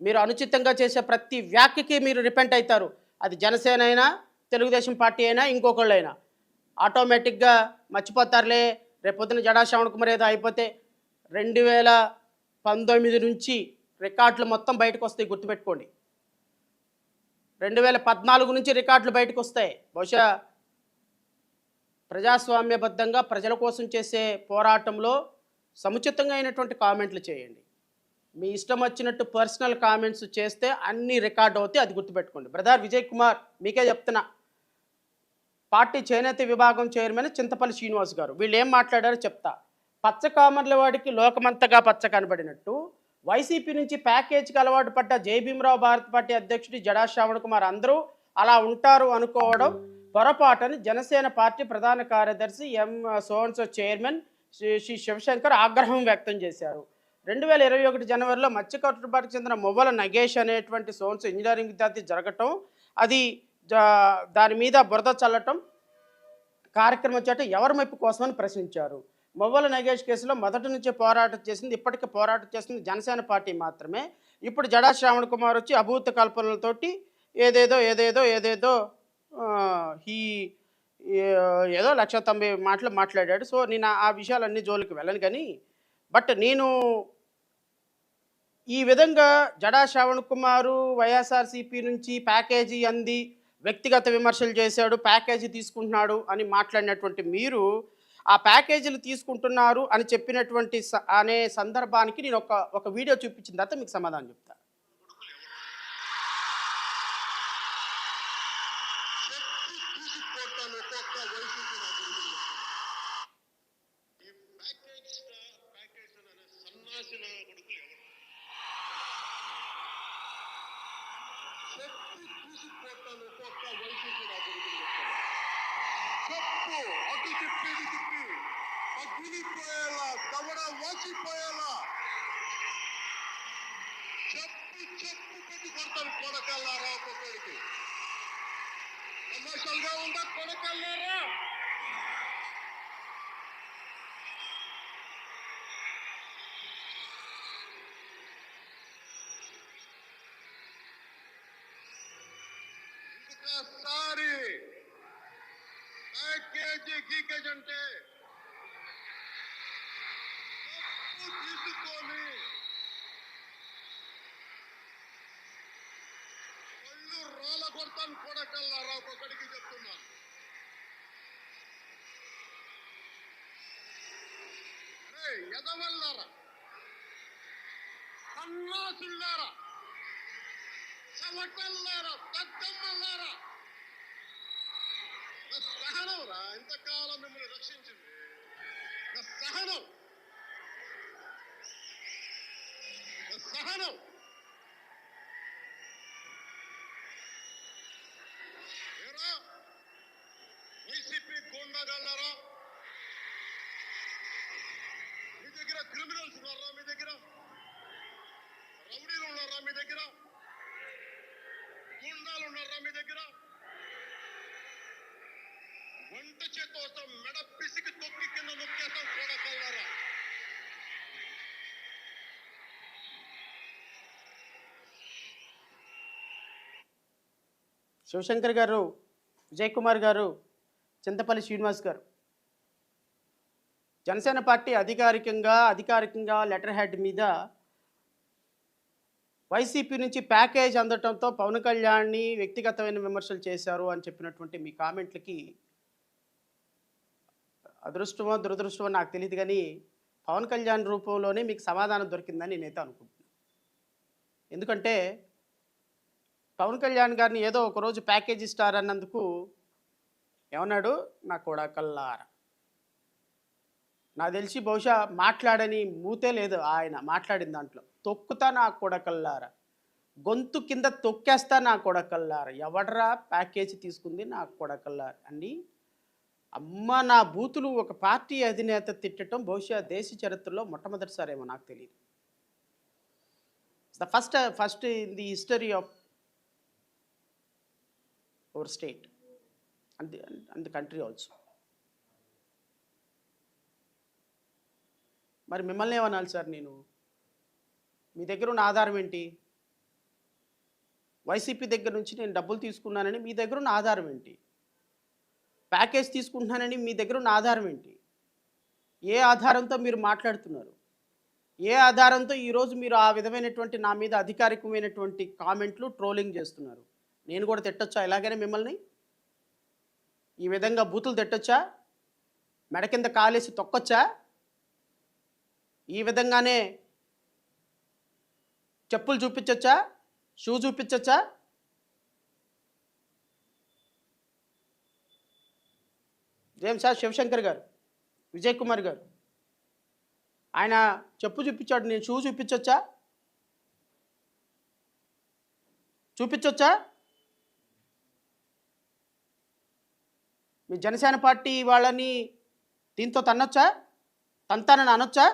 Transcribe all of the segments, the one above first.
మీరు అనుచితంగా చేసే ప్రతి వ్యాఖ్యకి మీరు రిపెంట్ అవుతారు. అది జనసేన అయినా తెలుగుదేశం పార్టీ అయినా ఇంకొకళ్ళు అయినా. ఆటోమేటిక్గా మర్చిపోతారులే. రేపొద్దున జడా శ్రవణ్ కుమార్ ఏదో అయిపోతే రెండు వేల పంతొమ్మిది నుంచి రికార్డులు మొత్తం బయటకు వస్తాయి గుర్తుపెట్టుకోండి. రెండు వేల పద్నాలుగు నుంచి రికార్డులు బయటకు వస్తాయి. బహుశా ప్రజాస్వామ్యబద్ధంగా ప్రజల కోసం చేసే పోరాటంలో సముచితంగా అయినటువంటి కామెంట్లు చేయండి. మీ ఇష్టం వచ్చినట్టు పర్సనల్ కామెంట్స్ చేస్తే అన్ని రికార్డ్ అవుతాయి అది గుర్తుపెట్టుకోండి. బ్రదర్ విజయ్ కుమార్ మీకే చెప్తున్నా. పార్టీ చేనేత విభాగం చైర్మన్ చింతపల్లి శ్రీనివాస్ గారు వీళ్ళు ఏం మాట్లాడారో చెప్తా. పచ్చ కామర్ల వాడికి లోకమంతగా పచ్చ కనబడినట్టు వైసీపీ నుంచి ప్యాకేజీకి అలవాటు పడ్డ జయభీమరావు భారత పార్టీ అధ్యక్షుడు జడా శ్రావణ్ కుమార్ అందరూ అలా ఉంటారు అనుకోవడం పొరపాటని జనసేన పార్టీ ప్రధాన కార్యదర్శి ఎం సోన్సో చైర్మన్ శ్రీ శ్రీ శివశంకర్ ఆగ్రహం వ్యక్తం చేశారు. రెండు వేల ఇరవై ఒకటి జనవరిలో మత్స్యకట్టుబాటుకు చెందిన మువ్వల నగేష్ అనేటువంటి సోన్స్ ఇంజనీరింగ్ విద్యార్థి జరగటం అది దాని మీద బురద చల్లటం కార్యక్రమం చేట ఎవరి మెప్పు కోసమని ప్రశ్నించారు. మొవ్వల నగేష్ కేసులో మొదటి నుంచే పోరాటం చేసింది ఇప్పటికే పోరాటం చేసింది జనసేన పార్టీ మాత్రమే. ఇప్పుడు జడా శ్రావణ్ కుమార్ వచ్చి అభూత కల్పనలతోటి ఏదేదో ఏదేదో ఏదేదో హీ ఈ ఏదో లక్ష తొంభై మాటలు మాట్లాడాడు. సో నేను ఆ- ఆ విషయాలన్నీ జోలికి వెళ్ళను కానీ బట్ నేను ఈ విధంగా జడా శ్రావణ్ కుమారు వైఎస్ఆర్సీపీ నుంచి ప్యాకేజీ అంది వ్యక్తిగత విమర్శలు చేశాడు ప్యాకేజీ తీసుకుంటున్నాడు అని మాట్లాడినటువంటి మీరు ఆ ప్యాకేజీలు తీసుకుంటున్నారు అని చెప్పినటువంటి స- అనే సందర్భానికి నేను ఒక ఒక వీడియో చూపించిన తర్వాత మీకు సమాధానం చెప్తా శక్తి తీసుకోవటాలు ఒక్కొక్క వైసీపీ నాయకుడికి ఈ ప్యాకేజ్ ప్యాకేజ్ అనే సన్నాసి నా కొడుకులు ఎవరు శక్తి తీసుకోవటాలు ఒక్కొక్క వైసీపీ నాయకుడికి అటు తిప్పి తిప్పి పగిలిపోయేలా తవడ వాచిపోయేలా చెప్పు చెప్పు పెట్టి కొడతారు కొడకల్లారా ఒక్కొక్కడికి. కమర్షియల్గా ఉందా? కొడకల్లారా? ఇంకొకసారి ప్యాకేజీ గీకేజ్ అంటే తీసుకొని ఒళ్ళు రోల కొడతాను కొడకల్లారా ఒక్కొక్కడికి చెప్తున్నాను ఎదవల్లారా? సన్నాసుల్లారా? చవటల్లారా దద్దమ్మల్లారా సహనం రా ఇంతకాలం మిమ్మల్ని రక్షించింది. సహనం నా సహనం ఏరా వైసీపీ గోండాగల్లారా మీ దగ్గర క్రిమినల్స్ ఉన్నారా మీ దగ్గర రౌడీలు ఉన్నారా మీ దగ్గర గుండాలు ఉన్నారా మీ దగ్గర? వంట చేత మెడ పిసికి తొక్కి కింద నొక్కేస్తాం చూడగలరా శివశంకర్ గారు విజయ్ కుమార్ గారు చింతపల్లి శ్రీనివాస్ గారు. జనసేన పార్టీ అధికారికంగా అధికారికంగా లెటర్ హెడ్ మీద వైసీపీ నుంచి ప్యాకేజ్ అందటంతో పవన్ కళ్యాణ్ని వ్యక్తిగతమైన విమర్శలు చేశారు అని చెప్పినటువంటి మీ కామెంట్లకి అదృష్టమో దురదృష్టమో నాకు తెలియదు కానీ పవన్ కళ్యాణ్ రూపంలోనే మీకు సమాధానం దొరికిందని నేనైతే అనుకుంటున్నాను. ఎందుకంటే పవన్ కళ్యాణ్ గారిని ఏదో ఒకరోజు ప్యాకేజ్ ఇస్తారు అన్నందుకు ఏమన్నాడు? నా కొడకల్లార. నాకు తెలిసి బహుశా మాట్లాడని మూతే లేదు ఆయన మాట్లాడిన దాంట్లో. తొక్కుతా నా కొడకల్లార. గొంతు కింద తొక్కేస్తా నా కొడకల్లార. ఎవడరా ప్యాకేజీ తీసుకుంది నా కొడకల్లార అని అమ్మ నా బూతులు ఒక పార్టీ అధినేత తిట్టడం బహుశా దేశ చరిత్రలో మొట్టమొదటిసారేమో నాకు తెలియదు the first first in the history of our state and and the country also మరి మిమ్మల్ని ఏమనాలి సార్ నేను? మీ దగ్గర ఉన్న ఆధారం ఏంటి? వైసీపీ దగ్గర నుంచి నేను డబ్బులు తీసుకున్నానని మీ దగ్గర ఉన్న ఆధారం ఏంటి? ప్యాకేజ్ తీసుకుంటున్నానని మీ దగ్గర ఉన్న ఆధారం ఏంటి? ఏ ఆధారంతో మీరు మాట్లాడుతున్నారు? ఏ ఆధారంతో ఈరోజు మీరు ఆ విధమైనటువంటి నా మీద అధికారికమైనటువంటి కామెంట్లు ట్రోలింగ్ చేస్తున్నారు? నేను కూడా తిట్టొచ్చా ఇలాగనే మిమ్మల్ని? ఈ విధంగా బూతులు తిట్టొచ్చా? మెడ కింద కాలేసి తొక్కొచ్చా? ఈ విధంగానే చెప్పులు చూపించొచ్చా? షూ చూపించచ్చా? ఏం సార్ శివశంకర్ గారు విజయ్ కుమార్ గారు. ఆయన చెప్పు చూపించాడు నేను షూ చూపించొచ్చా? చూపించొచ్చా? మీ జనసేన పార్టీ వాళ్ళని దీంతో తన్నొచ్చా? తంతానని అనొచ్చా?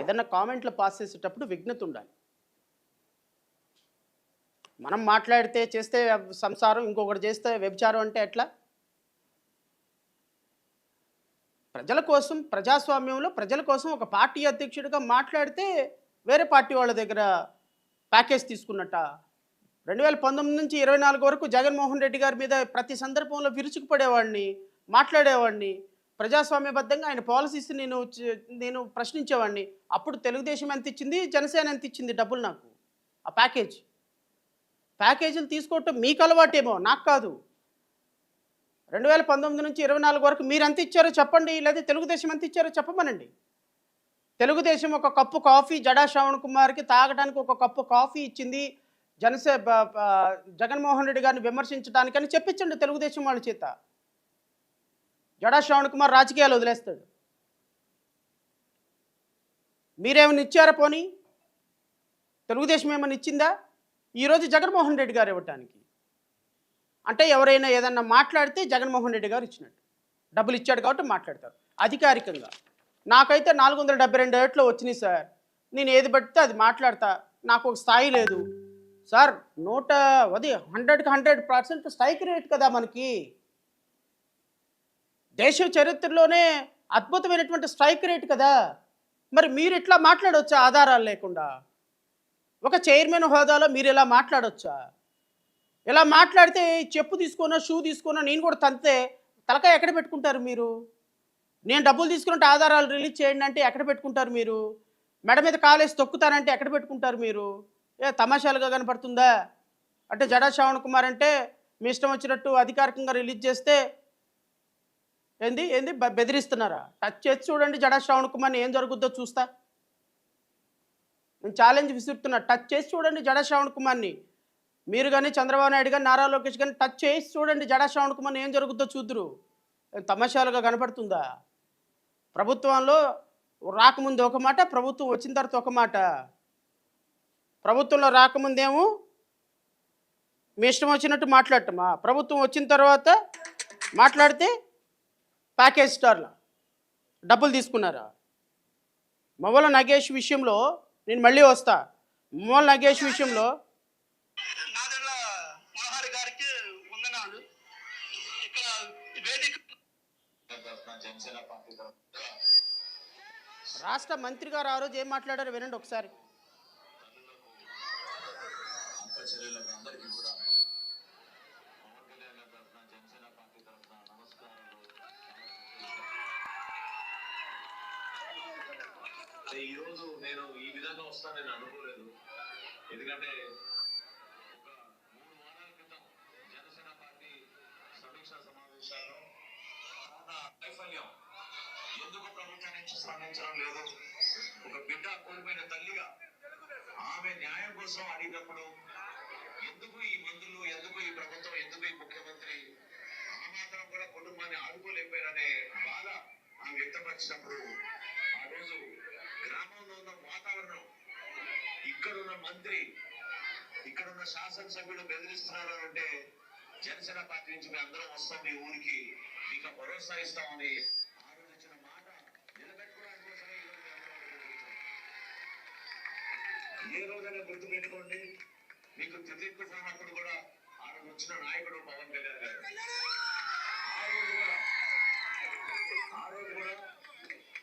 ఏదన్నా కామెంట్లు పాస్ చేసేటప్పుడు విఘ్నత ఉండాలి మనం మాట్లాడితే చేస్తే సంసారం ఇంకొకటి చేస్తే వ్యభిచారం అంటే ఎట్లా? ప్రజల కోసం ప్రజాస్వామ్యంలో ప్రజల కోసం ఒక పార్టీ అధ్యక్షుడిగా మాట్లాడితే వేరే పార్టీ వాళ్ళ దగ్గర ప్యాకేజ్ తీసుకున్నట్ట. రెండు వేల పంతొమ్మిది నుంచి ఇరవై నాలుగు వరకు జగన్మోహన్ రెడ్డి గారి మీద ప్రతి సందర్భంలో విరుచుకుపడేవాడిని మాట్లాడేవాడిని. ప్రజాస్వామ్యబద్ధంగా ఆయన పాలసీస్ నేను నేను ప్రశ్నించేవాడిని. అప్పుడు తెలుగుదేశం ఎంత ఇచ్చింది? జనసేన ఎంత ఇచ్చింది డబ్బులు నాకు? ఆ ప్యాకేజ్. ప్యాకేజీలు తీసుకోవటం మీకు అలవాటేమో నాకు కాదు. రెండు వేల పంతొమ్మిది నుంచి ఇరవై నాలుగు వరకు మీరు ఎంత ఇచ్చారో చెప్పండి లేదా తెలుగుదేశం ఎంత ఇచ్చారో చెప్పమనండి. తెలుగుదేశం ఒక కప్పు కాఫీ జడా శ్రవణ్ కుమార్కి తాగడానికి ఒక కప్పు కాఫీ ఇచ్చింది. జనసే జగన్మోహన్ రెడ్డి గారిని విమర్శించడానికని చెప్పించండి తెలుగుదేశం వాళ్ళ చేత. జడా శ్రవణ్ కుమార్ రాజకీయాలు వదిలేస్తాడు. మీరేమైనా ఇచ్చారా పోనీ? తెలుగుదేశం ఏమైనా ఇచ్చిందా? ఈరోజు జగన్మోహన్ రెడ్డి గారు ఇవ్వటానికి. అంటే ఎవరైనా ఏదన్నా మాట్లాడితే జగన్మోహన్ రెడ్డి గారు ఇచ్చినట్టు. డబ్బులు ఇచ్చాడు కాబట్టి మాట్లాడతారు. అధికారికంగా. నాకైతే నాలుగు వందల డెబ్బై రెండు ఏట్లో వచ్చినాయి సార్. నేను ఏది పడితే అది మాట్లాడతా. నాకు ఒక స్థాయి లేదు. సార్ నూట అది హండ్రెడ్కి హండ్రెడ్ పర్సెంట్ స్ట్రైక్ రేట్ కదా మనకి. దేశ చరిత్రలోనే అద్భుతమైనటువంటి స్ట్రైక్ రేట్ కదా. మరి మీరు ఇట్లా మాట్లాడవచ్చా ఆధారాలు లేకుండా? ఒక చైర్మన్ హోదాలో మీరు ఇలా మాట్లాడవచ్చా ఇలా మాట్లాడితే చెప్పు తీసుకున్నా షూ తీసుకున్నా నేను కూడా తంతే. తలకాయ ఎక్కడ పెట్టుకుంటారు మీరు? నేను డబ్బులు తీసుకున్నట్టు ఆధారాలు రిలీజ్ చేయండి అంటే ఎక్కడ పెట్టుకుంటారు మీరు? మెడ మీద కాలేసి తొక్కుతానంటే ఎక్కడ పెట్టుకుంటారు మీరు? ఏ తమాషాలుగా కనపడుతుందా? అంటే జడా శ్రావణ్ కుమార్ అంటే మీ ఇష్టం వచ్చినట్టు అధికారికంగా రిలీజ్ చేస్తే ఏంది? ఏంది? బెదిరిస్తున్నారా? టచ్ చేసి చూడండి జడా శ్రావణ్ కుమార్ని ఏం జరుగుద్దో చూస్తా. నేను ఛాలెంజ్ విసురుతున్నా. టచ్ చేసి చూడండి జడా శ్రావణ్ కుమార్ని మీరు కానీ చంద్రబాబు నాయుడు కానీ నారా లోకేష్ కానీ టచ్ చేసి చూడండి జడా శ్రావణ్ కుమార్ని ఏం జరుగుద్దో చూద్దురు. తమాషాలుగా కనపడుతుందా? ప్రభుత్వంలో రాకముందు ఒక మాట ప్రభుత్వం వచ్చిన తర్వాత ఒక మాట. ప్రభుత్వంలో రాకముందేమో మీ ఇష్టం వచ్చినట్టు మాట్లాడటమా? ప్రభుత్వం వచ్చిన తర్వాత మాట్లాడితే ప్యాకేజ్ స్టార్ల? డబ్బులు తీసుకున్నారా? మొబైల్ నగేష్ విషయంలో నేను మళ్ళీ వస్తా. మొబైల్ నగేష్ విషయంలో రాష్ట్ర మంత్రి గారు ఆ రోజు ఏం మాట్లాడారో వినండి ఒకసారి. నేను ఈ విధంగా వస్తానని అనుకోలేదు. ఎందుకంటే ఒక మూడు వారాల క్రితం జనసేన పార్టీ సమీక్షా సమావేశాల్లో వైఫల్యం ఎందుకు ప్రభుత్వానికి స్పందించడం లేదు? ఒక బిడ్డ కోల్పోయిన తల్లిగా ఆమె న్యాయం కోసం అడిగినప్పుడు ఎందుకు ఈ మందులు ఎందుకు ఈ ప్రభుత్వం ఎందుకు ఈ ముఖ్యమంత్రి? ఆ మాత్రం కూడా కుటుంబాన్ని ఆదుకోలేకపోయారనే బాధ ఆమె వ్యక్తపరిచినప్పుడు ఆ రోజు గ్రామంలో ఉన్న వాతావరణం ఇక్కడున్న మంత్రి ఇక్కడున్న శాసనసభ్యులు బెదిరిస్తున్నారు అంటే జనసేన పార్టీ నుంచి మేము అందరం వస్తాం మీ ఊరికి మీకు భరోసా ఇస్తామని ఆ రోజు ఇచ్చిన మాట నిలబెట్టుకోవడానికి ఏ రోజైనా గుర్తు పెట్టుకోండి మీకు తిరిగి తుఫాన్ అప్పుడు కూడా ఆ రోజు వచ్చిన నాయకుడు పవన్ కళ్యాణ్ గారు. ఆ రోజు కూడా ఆ రోజు కూడా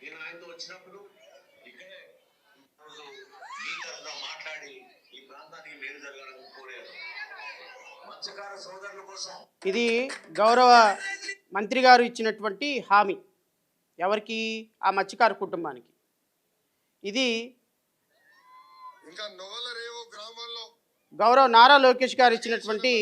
నేను ఆయనతో వచ్చినప్పుడు ఇక్కడే ఆ రోజు మాట్లాడి ఈ ప్రాంతానికి మేలు జరగాలని కోరారు. మత్స్యకార సోదరుల కోసం ఇది గౌరవ మంత్రి గారు ఇచ్చినటువంటి హామీ. ఎవరికి? ఆ మత్స్యకార కుటుంబానికి. ఇది ఇంకా గ్రామంలో గౌరవ నారా లోకేష్ గారు ఇచ్చినటువంటి